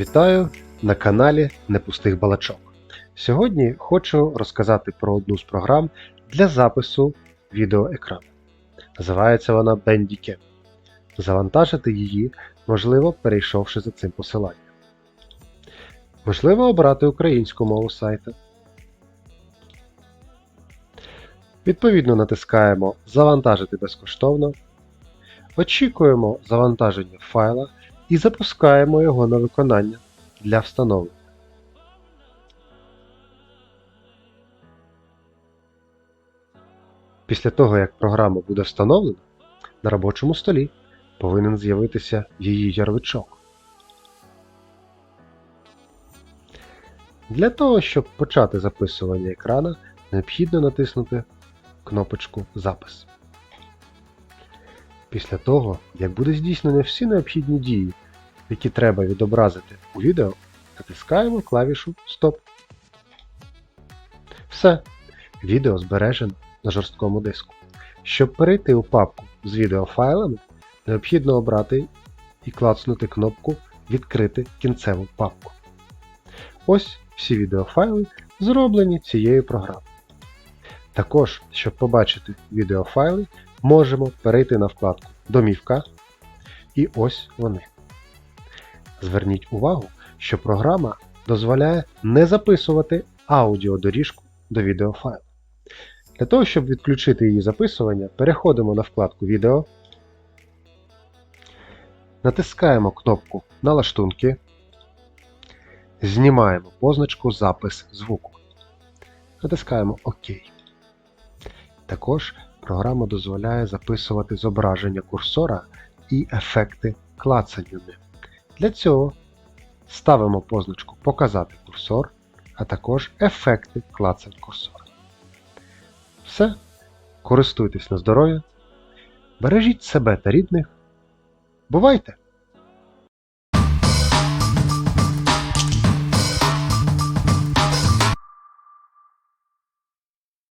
Вітаю на каналі Непустих Балачок. Сьогодні хочу розказати про одну з програм для запису відеоекрану. Називається вона Bandicam. Завантажити її можливо, перейшовши за цим посиланням. Можливо обрати українську мову сайту. Відповідно натискаємо Завантажити безкоштовно. Очікуємо завантаження файла і запускаємо його на виконання для встановлення. Після того, як програма буде встановлена, на робочому столі повинен з'явитися її ярличок. Для того, щоб почати записування екрана, необхідно натиснути кнопочку Запис. Після того, як буде здійснено всі необхідні дії, які треба відобразити у відео, натискаємо клавішу Стоп. Все. Відео збережено на жорсткому диску. Щоб перейти у папку з відеофайлами, необхідно обрати і клацнути кнопку Відкрити кінцеву папку. Ось всі відеофайли зроблені цією програмою. Також, щоб побачити відеофайли, можемо перейти на вкладку Домівка. І ось вони. Зверніть увагу, що програма дозволяє не записувати аудіодоріжку до відеофайлу. Для того, щоб відключити її записування, переходимо на вкладку Відео, натискаємо кнопку Налаштунки, знімаємо позначку Запис звуку. Натискаємо ОК. Також програма дозволяє записувати зображення курсора і ефекти клацання ним. Для цього ставимо позначку Показати курсор, а також ефекти клацань курсора. Все. Користуйтесь на здоров'я. Бережіть себе та рідних. Бувайте!